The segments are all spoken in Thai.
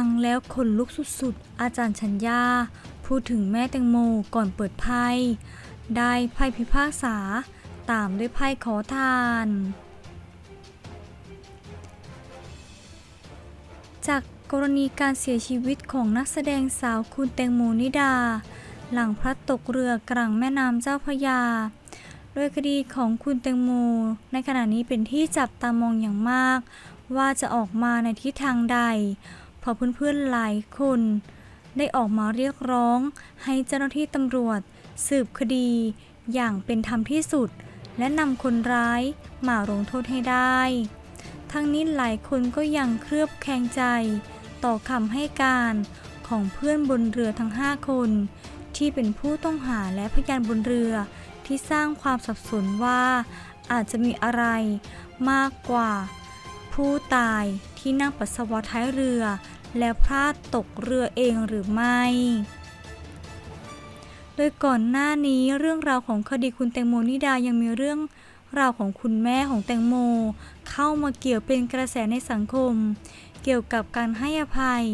ฟังแล้วขนลุกสุดๆ อาจารย์ชัญญา พูดถึงแม่แตงโมก่อนเปิดไพ่ ได้ไพ่พิพากษา ตามด้วยไพ่ขอทาน จากกรณีการเสียชีวิตของนักแสดงสาวคุณแตงโมนิดา หลังพลัดตกเรือกลางแม่น้ำเจ้าพระยาโดยคดีของคุณแตงโมในขณะนี้เป็นที่จับตามองอย่างมาก ว่าจะออกมาในทิศทางใด เพราะเพื่อนๆหลายคน ได้ออกมาเรียกร้องให้เจ้าหน้าที่ตำรวจ สืบคดี อย่างเป็นธรรมที่สุด และนำคนร้ายมาลงโทษให้ได้ ทั้งนี้หลายคนก็ยังเคลือบแคลงใจ ต่อคำให้การของเพื่อนบนเรือทั้ง 5 คน ที่เป็นผู้ต้องหาและพยานบนเรือที่สร้างความสับสนว่าอาจจะมีอะไรมากกว่า ผู้ตายที่นั่งปัสสาวะท้ายเรือ แล้วพลาดตกเรือเองหรือไม่ โดยก่อนหน้านี้เรื่องราวของคดีคุณแตงโมนิดายังมีเรื่องราวของคุณแม่ของแตงโม เข้ามาเกี่ยวเป็นกระแสในสังคม เกี่ยวกับการให้อภัย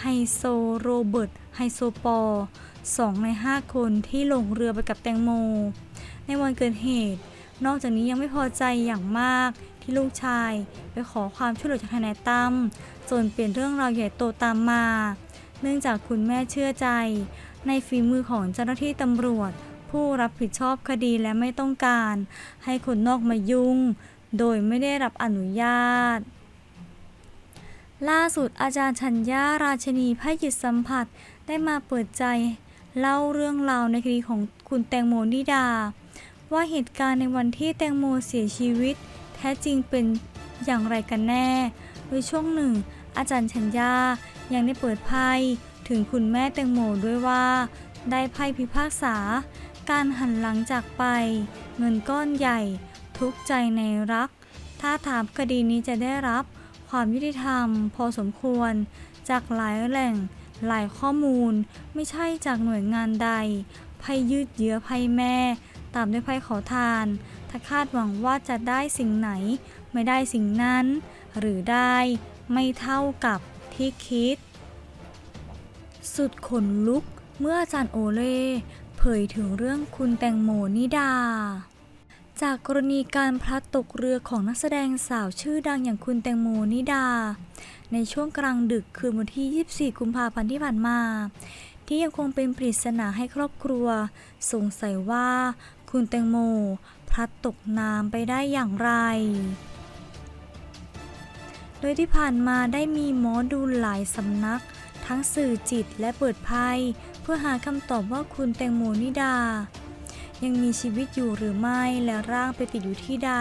ไฮโซโรเบิร์ตไฮโซปอสองใน 5 คนที่ลงเรือไปกับแตงโม ในวันเกิดเหตุ นอกจากนี้ยังไม่พอใจอย่างมาก ที่ลูกชาย ไปขอความช่วยเหลือจากทนายตั้มจนเปลี่ยนเรื่องราวใหญ่โตตามมา เนื่องจากคุณแม่เชื่อใจ ในฝีมือของเจ้าหน้าที่ตำรวจ ผู้รับผิดชอบคดีและไม่ต้องการ ให้คนนอกมายุ่ง โดยไม่ได้รับอนุญาตล่าสุดอาจารย์ชัญญาราชนีพ่จิตสัมผัสได้มาเปิดใจ เล่าเรื่องราวในคดีของคุณแตงโมนิดา ว่าเหตุการณ์ในวันที่แตงโมเสียชีวิต ท้จริงเป็นอย่างไรกันแน่ โดยช่วงหนึ่ง อาจารย์ชัญญายังได้เปิดไพ่ถึงคุณแม่แตงโมด้วยว่า ได้ไพ่พิพากษา การหันหลังจากไป เงินก้อนใหญ่ ทุกใจในรัก ถ้าถามคดีนี้จะได้รับความยุติธรรม พอสมควร จากหลายแหล่ง หลายข้อมูล ไม่ใช่จากหน่วยงานใดไพ่ยืดเยื้อไพ่แม่ ตามด้วยไพ่ขอทาน ถ้าคาดหวังว่าจะได้สิ่งไหน ไม่ได้สิ่งนั้น หรือได้ไม่เท่ากับที่คิด สุดขนลุกเมื่ออาจารย์โอเล่เผยถึงเรื่องคุณแตงโมนิดา จากกรณีการพลัดตกเรือของนักแสดงสาวชื่อดังอย่างคุณแตงโมนิดา ในช่วงกลางดึกคืนวันที่ 24 กุมภาพันธ์ที่ผ่านมา ที่ยังคงเป็นปริศนาให้ครอบครัว สงสัยว่าคุณแตงโม พลัดตกน้ำไปได้อย่างไร โดยที่ผ่านมาได้มีหมอดูหลายสำนัก ทั้งสื่อจิตและเปิดไพ่เพื่อหาคำตอบว่าคุณแตงโมนิดา ยังมีชีวิตอยู่หรือไม่และร่างไปติดอยู่ที่ใด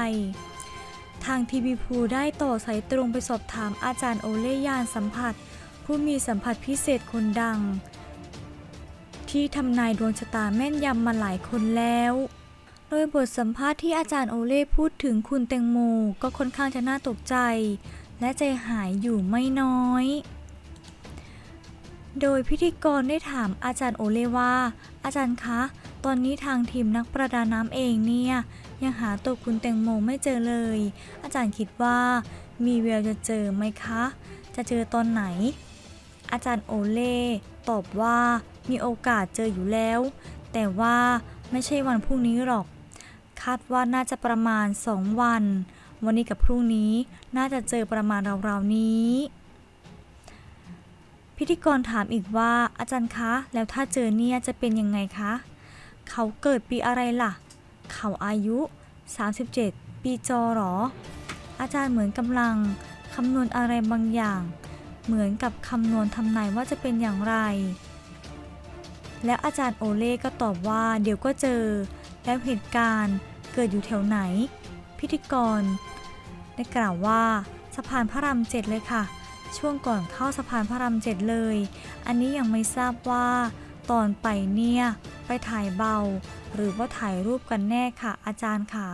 ทางทีวีพูได้ต่อสายตรงไปสอบถามอาจารย์โอเล่ยานสัมผัส ผู้มีสัมผัสพิเศษคนดังที่ทำนายดวงชะตาแม่นยำมาหลายคนแล้ว ดยบทสัมภาษณ์ที่อาจารย์โอเล่พูดถึงคุณแตงโมก็ค่อนข้างจะน่าตกใจ และใจหายอยู่ไม่น้อย โดยพิธีกรได้ถามอาจารย์โอเล่ว่า อาจารย์คะ ตอนนี้ทางทีมนักประดาน้ำเองเนี่ย ยังหาตัวคุณแตงโมไม่เจอเลย อาจารย์คิดว่า มีแววจะเจอไหมคะ จะเจอตอนไหน อาจารย์โอเล่ตอบว่ามีโอกาสเจออยู่แล้ว แต่ว่าไม่ใช่วันพรุ่งนี้หรอก คาดว่าน่าจะประมาณ 2 วัน วันนี้กับพรุ่งนี้น่าจะเจอประมาณราวๆนี้ พิธีกรถามอีกว่าอาจารย์คะ แล้วถ้าเจอเนี่ยจะเป็นยังไงคะ เขาเกิดปีอะไรล่ะ เขาอายุ 37 ปีจอหรอ อาจารย์เหมือนกำลังคำนวณอะไรบางอย่าง เหมือนกับคำนวณทำนายว่าจะเป็นอย่างไร แล้วอาจารย์โอเล่ก็ตอบว่าเดี๋ยวก็เจอแล้วเหตุการณ์ เกิดอยู่แถวไหน พิธีกร ได้กล่าวว่าสะพานพระรามเจ็ดเลยค่ะ ช่วงก่อนเข้าสะพานพระรามเจ็ดเลย อันนี้ยังไม่ทราบว่า ตอนไปเนี่ยไปถ่ายเบา หรือว่าถ่ายรูปกันแน่ค่ะ อาจารย์ขา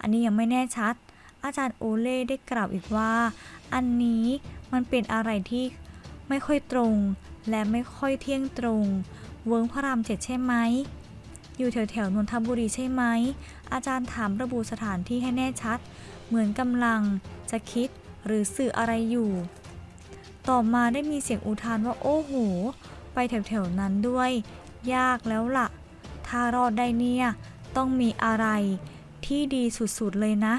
อันนี้ยังไม่แน่ชัด อาจารย์โอเล่ได้กล่าวอีกว่า อันนี้มันเป็นอะไรที่ไม่ค่อยตรง และไม่ค่อยเที่ยงตรง เวิร์กพระรามเจ็ดใช่ไหมอยู่แถวแถวนนทบุรีใช่ไหม อาจารย์ถามระบุสถานที่ให้แน่ชัด เหมือนกำลังจะคิดหรือสื่ออะไรอยู่ ต่อมาได้มีเสียงอุทานว่าโอ้โห ไปแถวๆนั้นด้วย ยากแล้วล่ะ ถ้ารอดได้เนี่ย ต้องมีอะไรที่ดีสุดๆเลยนะ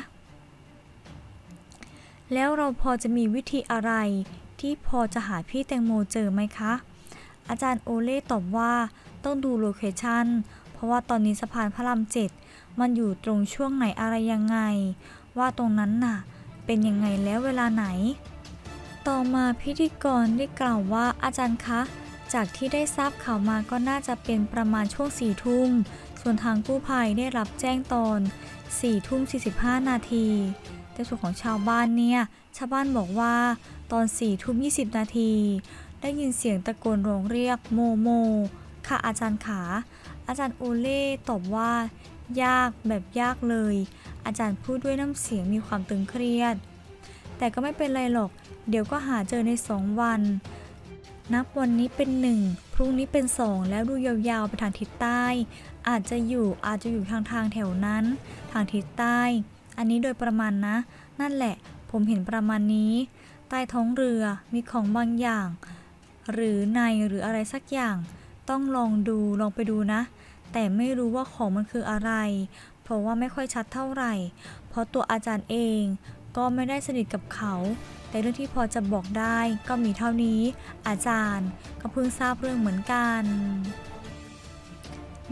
แล้วเราพอจะมีวิธีอะไร ที่พอจะหาพี่แตงโมเจอไหมคะ อาจารย์โอเล่ตอบว่าต้องดูโลเคชันเพราะว่าตอนนี้สะพานพระรามเจ็ด มันอยู่ตรงช่วงไหนอะไรยังไง ว่าตรงนั้นน่ะ เป็นยังไงแล้วเวลาไหน ต่อมาพิธีกรได้กล่าวว่าอาจารย์คะ จากที่ได้ทราบข่าวมาก็น่าจะเป็นประมาณช่วงสี่ทุ่ม ส่วนทางกู้ภัยได้รับแจ้งตอน4ทุ่ม45นาทีแต่ส่วนของชาวบ้านเนี่ย ชาวบ้านบอกว่าตอน4ทุ่ม20นาที ได้ยินเสียงตะโกนร้องเรียกโมโม ค่ะอาจารย์ขา อาจารย์โอเล่ตอบว่า ยากแบบยากเลย อาจารย์พูดด้วยน้ำเสียงมีความตึงเครียด แต่ก็ไม่เป็นไรหรอก เดี๋ยวก็หาเจอในสองวัน นับวันนี้เป็นหนึ่งพรุ่งนี้เป็นสองแล้วดูยาวๆไปทางทิศใต้ อาจจะอยู่อาจจะอยู่ทางทางแถวนั้น ทางทิศใต้ อันนี้โดยประมาณนะ นั่นแหละ ผมเห็นประมาณนี้ ใต้ท้องเรือมีของบางอย่าง หรือในหรืออะไรสักอย่าง ต้องลองดูลองไปดูนะ แต่ไม่รู้ว่าของมันคืออะไร เพราะว่าไม่ค่อยชัดเท่าไหร่ เพราะตัวอาจารย์เองก็ไม่ได้สนิทกับเขา แต่เรื่องที่พอจะบอกได้ก็มีเท่านี้ อาจารย์ก็เพิ่งทราบเรื่องเหมือนกัน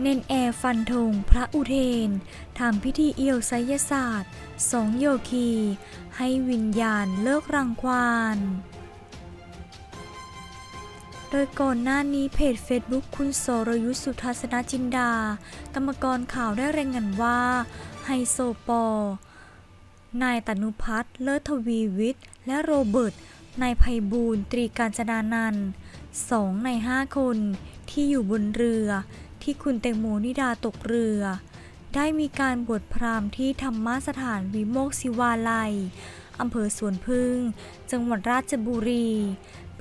เนนแอร์ฟันธงพระอุเทนทำพิธีเอียวไสยศาสตร์สองโยคี ให้วิญญาณเลิกรังควาน โดยก่อนหน้านี้เพจ Facebook คุณโสรยุทธสุทัศนจินดา กรรมกรข่าวได้รายงานว่า ไฮโซปอ นายตนุพัฒน์เลิศทวีวิทย์ และโรเบิร์ต นายไพบูลตรีการจนานันท์สองในห้าคนที่อยู่บนเรือ ที่คุณแตงโมนิดาตกเรือ ได้มีการบวชพราหมณ์ที่ธรรมสถานวิโมกศิวาลัยอำเภอสวนพึ่ง จังหวัดราชบุรี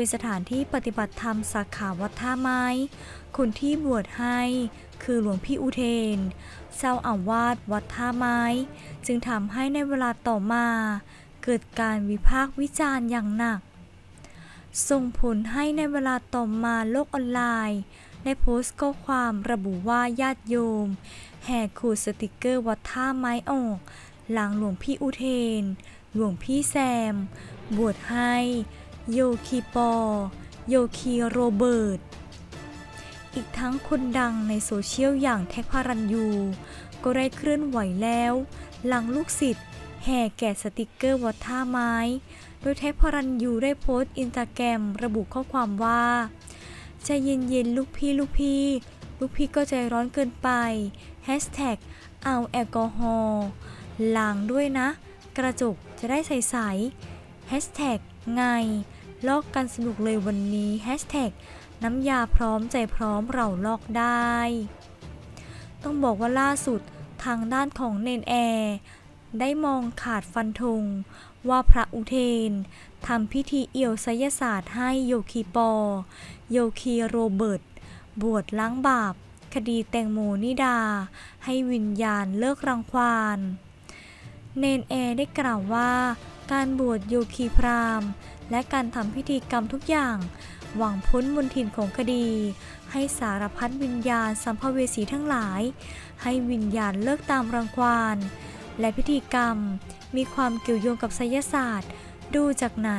เป็นสถานที่ปฏิบัติธรรมสาขาวัดท่าไม้ คนที่บวชให้คือหลวงพี่อุเทน เจ้าอาวาสวัดท่าไม้ จึงทำให้ในเวลาต่อมา เกิดการวิพากษ์วิจารณ์อย่างหนัก ส่งผลให้ในเวลาต่อมาโลกออนไลน์ได้โพสต์ข้อความระบุว่าญาติโยม แห่ขูดสติกเกอร์วัดท่าไม้ออก หลังหลวงพี่อุเทน หลวงพี่แซม บวชให้ โยคีปอ โยคีโรเบิร์ต อีกทั้งคนดังในโซเชียลอย่างแท็กพารันยู ก็ได้เคลื่อนไหวแล้ว หลังลูกศิษย์แห่แกะสติกเกอร์วัดท่าไม้ โดยแท็กพารันยูได้โพสต์อินสตาแกรมระบุข้อความว่าใจเย็นๆลูกพี่ลูกพี่ ลูกพี่ก็ใจร้อนเกินไปแฮชแท็กเอาแอลกอฮอล์ล้างด้วยนะ กระจกจะได้ใสๆแฮชแท็กไง ลอกกันสนุกเลยวันนี้แฮชแท็กน้ำยาพร้อมใจพร้อมเราลอกได้ ต้องบอกว่าล่าสุดทางด้านของเนนแอร์ได้มองขาดฟันธงว่าพระอุเทนทำพิธีเอี่ยวไสยศาสตร์ให้โยคีปอ โยคีโรเบิร์ต บวชล้างบาป คดีแตงโมนิดา ให้วิญญาณเลิกรังควานเนนแอร์ได้กล่าวว่า การบวชโยคีพราหมณ์ และการทำพิธีกรรมทุกอย่าง หวังพ้นมนทินของคดี ให้สารพัดวิญญาณสัมภเวสีทั้งหลาย ให้วิญญาณเลิกตามรังควานและพิธีกรรม มีความเกี่ยวโยงกับไสยศาสตร์ ดูจากไหน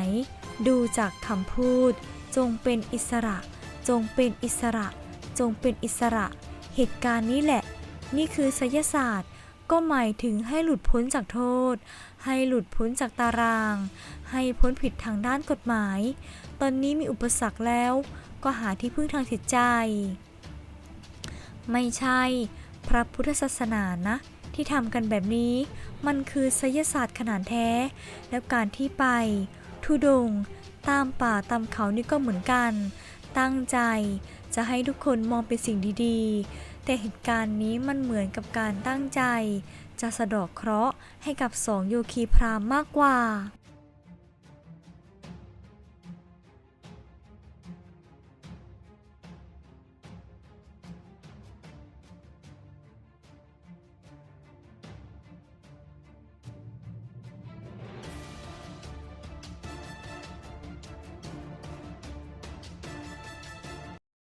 ดูจากคำพูด จงเป็นอิสระ จงเป็นอิสระ จงเป็นอิสระ เหตุการณ์นี้แหละ นี่คือไสยศาสตร์ ก็หมายถึงให้หลุดพ้นจากโทษ ให้หลุดพ้นจากตาราง ให้พ้นผิดทางด้านกฎหมาย ตอนนี้มีอุปสรรคแล้ว ก็หาที่พึ่งทางจิตใจ ไม่ใช่ พระพุทธศาสนานะที่ทำกันแบบนี้มันคือไสยศาสตร์ขนาดแท้ แล้วการที่ไป ทุดง ตามป่าตามเขานี่ก็เหมือนกัน ตั้งใจจะให้ทุกคนมองเป็นสิ่งดีๆ แต่เหตุการณ์นี้มันเหมือนกับการตั้งใจ จะสะดอกเคราะห์ให้กับสองโยคีพราหมณ์มากกว่า